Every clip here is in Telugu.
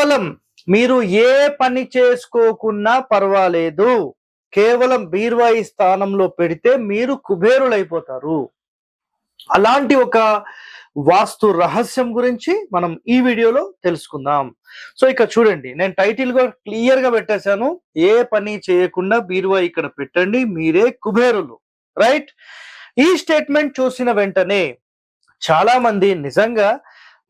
కేవలం మీరు ఏ పని చేసుకోకున్నా పర్వాలేదు. కేవలం బీర్వాయి స్థానంలో పెడితే మీరు కుబేరులైపోతారు. అలాంటి ఒక వాస్తు రహస్యం గురించి మనం ఈ వీడియోలో తెలుసుకుందాం. సో ఇక చూడండి నేను టైటిల్గా క్లియర్గా పెట్టేశాను. ఏ పని చేయకుండా బీరువా ఇక్కడ పెట్టండి మీరే కుబేరులు. రైట్? ఈ స్టేట్మెంట్ చూసిన వెంటనే చాలా మంది నిజంగా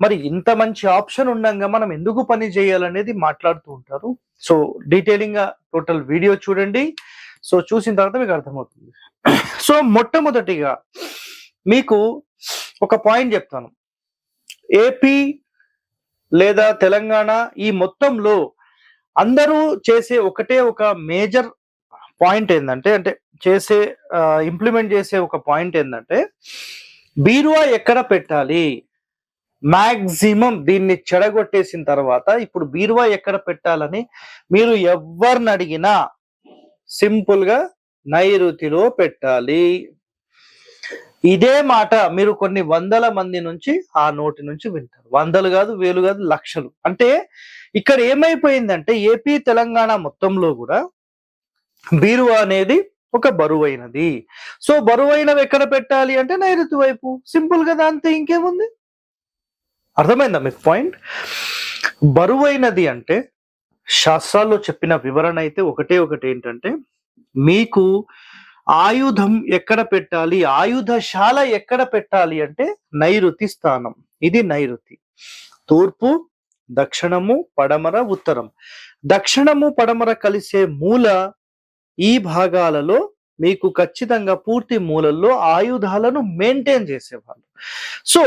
మరి ఇంత మంచి ఆప్షన్ ఉండగా మనం ఎందుకు పని చేయాలనేది మాట్లాడుతూ ఉంటారు. సో డీటెయిలింగ్గా టోటల్ వీడియో చూడండి. సో చూసిన తర్వాత మీకు అర్థమవుతుంది. సో మొట్టమొదటిగా మీకు ఒక పాయింట్ చెప్తాను. ఏపీ లేదా తెలంగాణ ఈ మొత్తంలో అందరూ చేసే ఒకటే ఒక మేజర్ పాయింట్ ఏంటంటే అంటే చేసే ఇంప్లిమెంట్ చేసే ఒక పాయింట్ ఏంటంటే బీరువా ఎక్కడ పెట్టాలి? మాక్సిమం దీన్ని చెడగొట్టేసిన తర్వాత ఇప్పుడు బీరువా ఎక్కడ పెట్టాలని మీరు ఎవరిని అడిగినా సింపుల్గా నైరుతిలో పెట్టాలి. ఇదే మాట మీరు కొన్ని వందల మంది నుంచి ఆ నోటి నుంచి వింటారు. వందలు కాదు వేలు కాదు లక్షలు. అంటే ఇక్కడ ఏమైపోయిందంటే ఏపీ తెలంగాణ మొత్తంలో కూడా బీరువా అనేది ఒక బరువైనది. సో బరువైనవి ఎక్కడ పెట్టాలి అంటే నైరుతి వైపు. సింపుల్గా అంతే ఇంకేముంది? అర్థమైందా మీకు పాయింట్? బరువైనది అంటే శాస్త్రాల్లో చెప్పిన వివరణ అయితే ఒకటే ఒకటి ఏంటంటే మీకు ఆయుధం ఎక్కడ పెట్టాలి ఆయుధశాల ఎక్కడ పెట్టాలి అంటే నైరుతి స్థానం. ఇది నైరుతి. తూర్పు దక్షిణము పడమర ఉత్తరం. దక్షిణము పడమర కలిసే మూల ఈ భాగాలలో మీకు ఖచ్చితంగా పూర్తి మూలల్లో ఆయుధాలను మెయింటైన్ చేసేవాళ్ళు. సో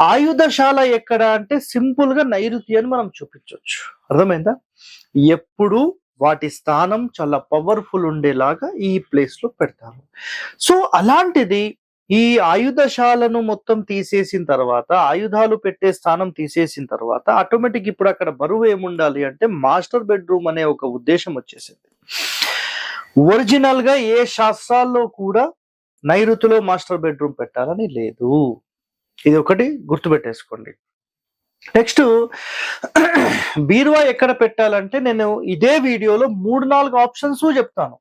ఆయుధశాల ఎక్కడ అంటే సింపుల్గా నైరుతి అని మనం చూపించవచ్చు అర్థమైందా? ఎప్పుడు వాటి స్థానం చాలా పవర్ఫుల్ ఉండేలాగా ఈ ప్లేస్లో పెడతారు. సో అలాంటిది ఈ ఆయుధశాలను మొత్తం తీసేసిన తర్వాత ఆయుధాలు పెట్టే స్థానం తీసేసిన తర్వాత ఆటోమేటిక్ ఇప్పుడు అక్కడ బరువు ఏముండాలి అంటే మాస్టర్ బెడ్రూమ్ అనే ఒక ఉద్దేశం వచ్చేసింది. ఒరిజినల్గా ఏ శాస్త్రాల్లో కూడా నైరుతిలో మాస్టర్ బెడ్రూమ్ పెట్టాలని లేదు. ఇది ఒకటి గుర్తుపెట్టేసుకోండి. నెక్స్ట్ బీరువా ఎక్కడ పెట్టాలంటే నేను ఇదే వీడియోలో మూడు నాలుగు ఆప్షన్స్ చెప్తాను.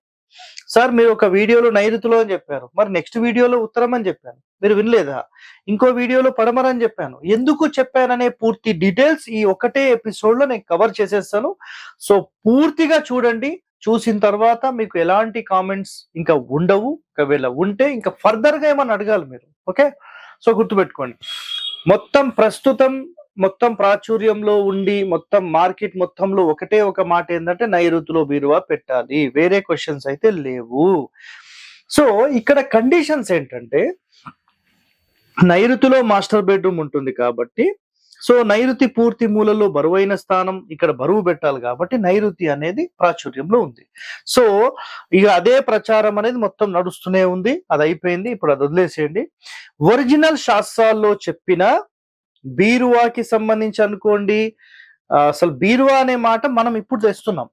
సార్ మీరు ఒక వీడియోలో నైరుతిలో అని చెప్పారు. మరి నెక్స్ట్ వీడియోలో ఉత్తరం అని చెప్పాను. మీరు వినలేదా? ఇంకో వీడియోలో పడమర అని చెప్పాను. ఎందుకు చెప్పాననే పూర్తి డీటెయిల్స్ ఈ ఒకటే ఎపిసోడ్లో నేను కవర్ చేసేస్తాను. సో పూర్తిగా చూడండి. చూసిన తర్వాత మీకు ఎలాంటి కామెంట్స్ ఇంకా ఉండవు. ఒకవేళ ఉంటే ఇంకా ఫర్దర్గా ఏమన్నా అడగాలి మీరు. ఓకే? సో గుర్తుపెట్టుకోండి. మొత్తం ప్రస్తుతం మొత్తం ప్రాచుర్యంలో ఉండి మొత్తం మార్కెట్ మొత్తంలో ఒకటే ఒక మాట ఏంటంటే నైరుతిలో బీరువా పెట్టాలి. వేరే క్వశ్చన్స్ అయితే లేవు. సో ఇక్కడ కండిషన్స్ ఏంటంటే నైరుతిలో మాస్టర్ బెడ్రూమ్ ఉంటుంది కాబట్టి సో నైరుతి పూర్తి మూలలో బరువైన స్థానం ఇక్కడ బరువు పెట్టాలి కాబట్టి నైరుతి అనేది ప్రాచుర్యంలో ఉంది. సో ఇక అదే ప్రచారం అనేది మొత్తం నడుస్తూనే ఉంది. అది అయిపోయింది. ఇప్పుడు అది వదిలేసేయండి. ఒరిజినల్ శాస్త్రాల్లో చెప్పిన బీరువాకి సంబంధించి అనుకోండి అసలు బీరువా అనే మాట మనం ఇప్పుడు తెస్తున్నాం.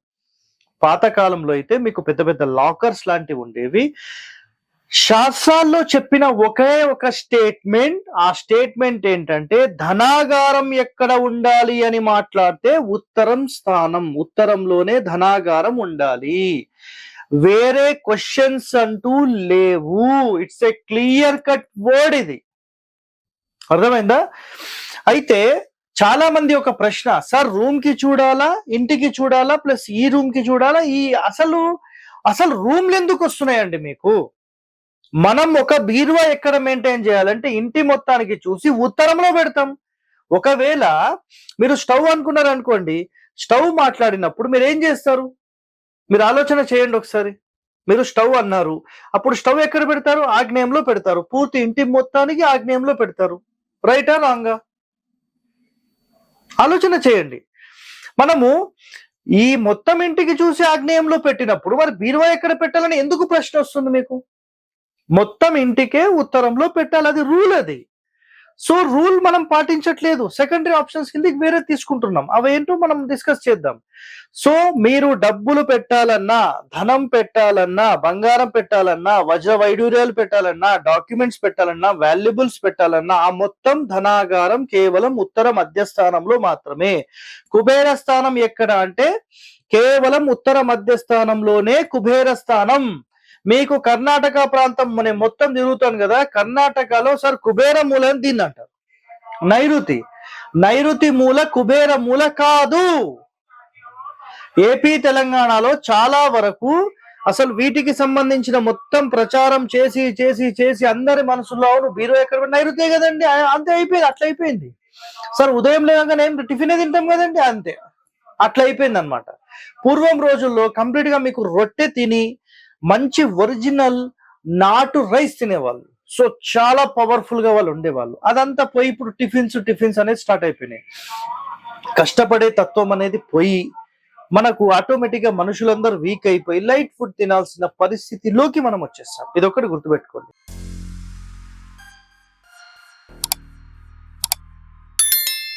పాతకాలంలో అయితే మీకు పెద్ద పెద్ద లాకర్స్ లాంటివి ఉండేవి. శాస్త్రాల్లో చెప్పిన ఒకే ఒక స్టేట్మెంట్ ఆ స్టేట్మెంట్ ఏంటంటే ధనాగారం ఎక్కడ ఉండాలి అని మాట్లాడితే ఉత్తరం స్థానం ఉత్తరంలోనే ధనాగారం ఉండాలి. వేరే క్వశ్చన్స్ అంటూ లేవు. It's a clear cut word ఇది. అర్థమైందా? అయితే చాలా మంది ఒక ప్రశ్న సార్ రూమ్కి చూడాలా? ఇంటికి చూడాలా? ప్లస్ ఈ రూమ్కి చూడాలా? ఈ అసలు అసలు రూమ్లు ఎందుకు వస్తున్నాయండి మీకు? మనం ఒక బీరువా ఎక్కడ మెయింటైన్ చేయాలంటే ఇంటి మొత్తానికి చూసి ఉత్తరంలో పెడతాం. ఒకవేళ మీరు స్టవ్ అనుకున్నారు అనుకోండి స్టవ్ మాట్లాడినప్పుడు మీరు ఏం చేస్తారు? మీరు ఆలోచన చేయండి ఒకసారి. మీరు స్టవ్ అన్నారు అప్పుడు స్టవ్ ఎక్కడ పెడతారు? ఆగ్నేయంలో పెడతారు. పూర్తి ఇంటి మొత్తానికి ఆగ్నేయంలో పెడతారు. రైటా రాంగా? ఆలోచన చేయండి. మనము ఈ మొత్తం ఇంటికి చూసి ఆగ్నేయంలో పెట్టినప్పుడు మరి బీరువా ఎక్కడ పెట్టాలని ఎందుకు ప్రశ్న వస్తుంది మీకు? మొత్తం ఇంటికే ఉత్తరంలో పెట్టాలి అది రూల్ అది. సో రూల్ మనం పాటించట్లేదు. సెకండరీ ఆప్షన్స్ కిందకి వేరే తీసుకుంటున్నాం. అవేంటో మనం డిస్కస్ చేద్దాం. సో మీరు డబ్బులు పెట్టాలన్నా ధనం పెట్టాలన్నా బంగారం పెట్టాలన్నా వజ్ర వైడూర్యాలు పెట్టాలన్నా డాక్యుమెంట్స్ పెట్టాలన్నా వాల్యుబుల్స్ పెట్టాలన్నా ఆ మొత్తం ధనాగారం కేవలం ఉత్తర మధ్యస్థానంలో మాత్రమే. కుబేర స్థానం ఎక్కడ అంటే కేవలం ఉత్తర మధ్యస్థానంలోనే కుబేర స్థానం. మీకు కర్ణాటక ప్రాంతం నేను మొత్తం తిరుగుతాను కదా కర్ణాటకలో సార్ కుబేర మూల అని దీన్ని అంటారు. నైరుతి. నైరుతి మూల కుబేర మూల కాదు. ఏపీ తెలంగాణలో చాలా వరకు అసలు వీటికి సంబంధించిన మొత్తం ప్రచారం చేసి చేసి చేసి అందరి మనసులో బీరో ఎక్కడ నైరుతే కదండి. అంతే అయిపోయింది అట్లా అయిపోయింది. సార్ ఉదయం లేవగానే ఏం టిఫిన్ తింటాం కదండి అంతే. అట్లా అయిపోయింది అనమాట పూర్వం రోజుల్లో కంప్లీట్గా మీకు రొట్టె తిని మంచి ఒరిజినల్ నాటు రైస్ తినేవాళ్ళు. సో చాలా పవర్ఫుల్గా వాళ్ళు ఉండేవాళ్ళు. అదంతా పోయి ఇప్పుడు టిఫిన్స్ టిఫిన్స్ అనేది స్టార్ట్ అయిపోయినాయి. కష్టపడే తత్వం అనేది పోయి మనకు ఆటోమేటిక్గా మనుషులందరూ వీక్ అయిపోయి లైట్ ఫుడ్ తినాల్సిన పరిస్థితిలోకి మనం వచ్చేస్తాం. ఇది ఒకటి గుర్తుపెట్టుకోండి.